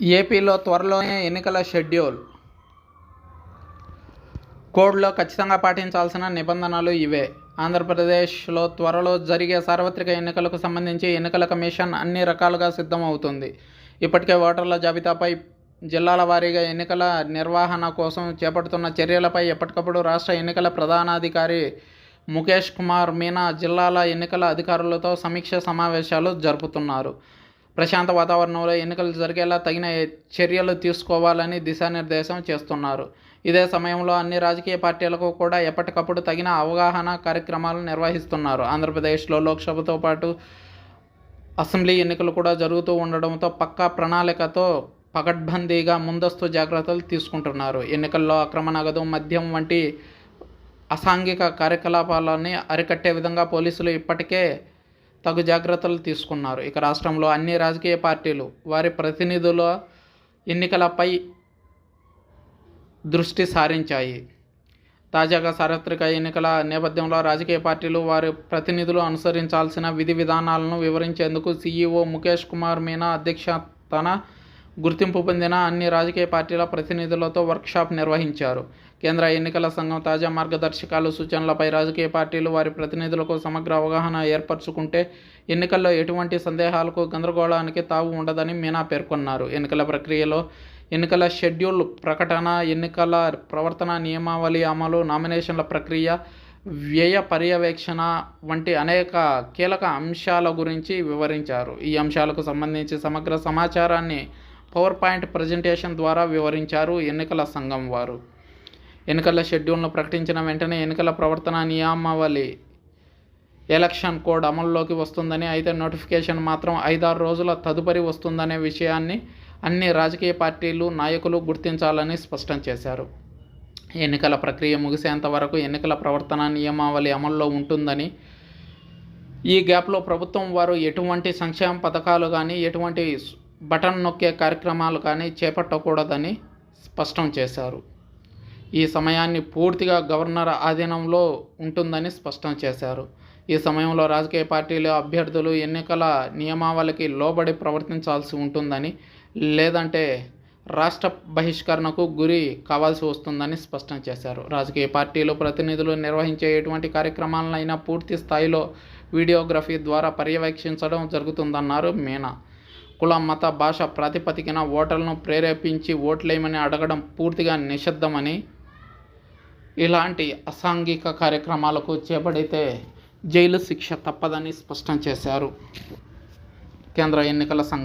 ఏపీలో త్వరలోనే ఎన్నికల షెడ్యూల్. కోడ్లో ఖచ్చితంగా పాటించాల్సిన నిబంధనలు ఇవే. ఆంధ్రప్రదేశ్లో త్వరలో జరిగే సార్వత్రిక ఎన్నికలకు సంబంధించి ఎన్నికల కమిషన్ అన్ని రకాలుగా సిద్ధమవుతుంది. ఇప్పటికే ఓటర్ల జాబితాపై జిల్లాల వారీగా ఎన్నికల నిర్వహణ కోసం చేపడుతున్న చర్యలపై ఎప్పటికప్పుడు రాష్ట్ర ఎన్నికల ప్రధానాధికారి ముఖేష్ కుమార్ మీనా జిల్లాల ఎన్నికల అధికారులతో సమీక్ష సమావేశాలు జరుపుతున్నారు. ప్రశాంత వాతావరణంలో ఎన్నికలు జరిగేలా తగిన చర్యలు తీసుకోవాలని దిశానిర్దేశం చేస్తున్నారు. ఇదే సమయంలో అన్ని రాజకీయ పార్టీలకు కూడా ఎప్పటికప్పుడు తగిన అవగాహన కార్యక్రమాలు నిర్వహిస్తున్నారు. ఆంధ్రప్రదేశ్లో లోక్సభతో పాటు అసెంబ్లీ ఎన్నికలు కూడా జరుగుతూ ఉండడంతో పక్కా ప్రణాళికతో పకడ్బందీగా ముందస్తు జాగ్రత్తలు తీసుకుంటున్నారు. ఎన్నికల్లో అక్రమ నగదు మద్యం వంటి అసాంఘిక కార్యకలాపాలని అరికట్టే విధంగా పోలీసులు ఇప్పటికే తగు జాగ్రత్తలు తీసుకున్నారు. ఇక రాష్ట్రంలో అన్ని రాజకీయ పార్టీలు వారి ప్రతినిధుల ఎన్నికలపై దృష్టి సారించాయి. తాజాగా సార్వత్రిక ఎన్నికల నేపథ్యంలో రాజకీయ పార్టీలు వారి ప్రతినిధులు అనుసరించాల్సిన విధి విధానాలను వివరించేందుకు సీఈఓ ముఖేష్ కుమార్ మీనా అధ్యక్షతన గుర్తింపు పొందిన అన్ని రాజకీయ పార్టీల ప్రతినిధులతో వర్క్షాప్ నిర్వహించారు. కేంద్ర ఎన్నికల సంఘం తాజా మార్గదర్శకాలు సూచనలపై రాజకీయ పార్టీలు వారి ప్రతినిధులకు సమగ్ర అవగాహన ఏర్పరచుకుంటే ఎన్నికల్లో ఎటువంటి సందేహాలకు గందరగోళానికి తావు ఉండదని మీనా పేర్కొన్నారు. ఎన్నికల ప్రక్రియలో ఎన్నికల షెడ్యూల్ ప్రకటన ఎన్నికల ప్రవర్తన నియమావళి అమలు నామినేషన్ల ప్రక్రియ వ్యయ పర్యవేక్షణ వంటి అనేక కీలక అంశాల గురించి వివరించారు. ఈ అంశాలకు సంబంధించి సమగ్ర సమాచారాన్ని పవర్ పాయింట్ ప్రజెంటేషన్ ద్వారా వివరించారు ఎన్నికల సంఘం వారు. ఎన్నికల షెడ్యూల్ను ప్రకటించిన వెంటనే ఎన్నికల ప్రవర్తన నియామావళి ఎలక్షన్ కోడ్ అమల్లోకి వస్తుందని అయితే నోటిఫికేషన్ మాత్రం ఐదారు రోజుల తదుపరి వస్తుందనే విషయాన్ని అన్ని రాజకీయ పార్టీలు నాయకులు గుర్తించాలని స్పష్టం చేశారు. ఎన్నికల ప్రక్రియ ముగిసేంత వరకు ఎన్నికల ప్రవర్తన నియమావళి అమల్లో ఉంటుందని ఈ గ్యాప్లో ప్రభుత్వం వారు ఎటువంటి సంక్షేమ పథకాలు కానీ ఎటువంటి బటన్ నొక్కే కార్యక్రమాలు కానీ చేపట్టకూడదని స్పష్టం చేశారు. ఈ సమయాన్ని పూర్తిగా గవర్నర్ ఆధీనంలో ఉంటుందని స్పష్టం చేశారు. ఈ సమయంలో రాజకీయ పార్టీలు అభ్యర్థులు ఎన్నికల నియమావళికి లోబడి ప్రవర్తించాల్సి ఉంటుందని లేదంటే రాష్ట్ర బహిష్కరణకు గురి కావాల్సి వస్తుందని స్పష్టం చేశారు. రాజకీయ పార్టీలు ప్రతినిధులు నిర్వహించే ఎటువంటి కార్యక్రమాలనైనా పూర్తి స్థాయిలో వీడియోగ్రఫీ ద్వారా పర్యవేక్షించడం జరుగుతుందన్నారు మీనా. కుల మత భాష ప్రాతిపదికన ఓటర్లను ప్రేరేపించి ఓట్లేయమని అడగడం పూర్తిగా నిషిద్ధమని ఇలాంటి అసాంఘిక కార్యక్రమాలకు చేపడితే జైలు శిక్ష తప్పదని స్పష్టం చేశారు కేంద్ర ఎన్నికల సంఘం.